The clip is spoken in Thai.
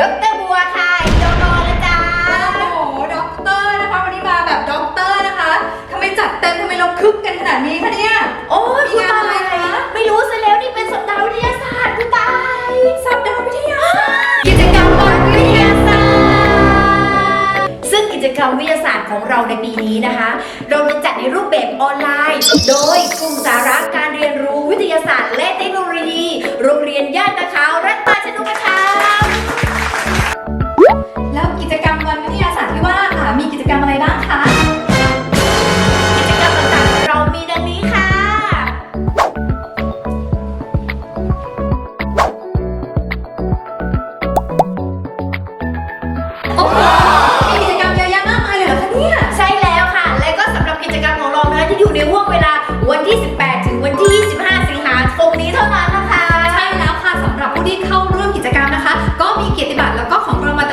ดรบัวค่ะโยนอนะจ้าโอ้โหด็อกเตอร์นะคะวันนี้มาแบบด็อกเตอร์นะคะทำไมจัดเต็มทำไมเราคึกกันขนาดนี้คะเนี่ยโอ้ยมีตายอะไรคะไม่รู้ซะแล้วนี่เป็นสัปดาห์วิทยาศาสตร์คุณตายสัปดาห์วิทยาศาสตร์กิจกรรมวิทยาศาสตร์ ซึ่งกิจกรรมวิทยาศาสตร์ของเราในปีนี้นะคะ เราจะจัดในรูปแบบออนไลน์ โด เกียรติบัตรแล้วก็ของรางวัล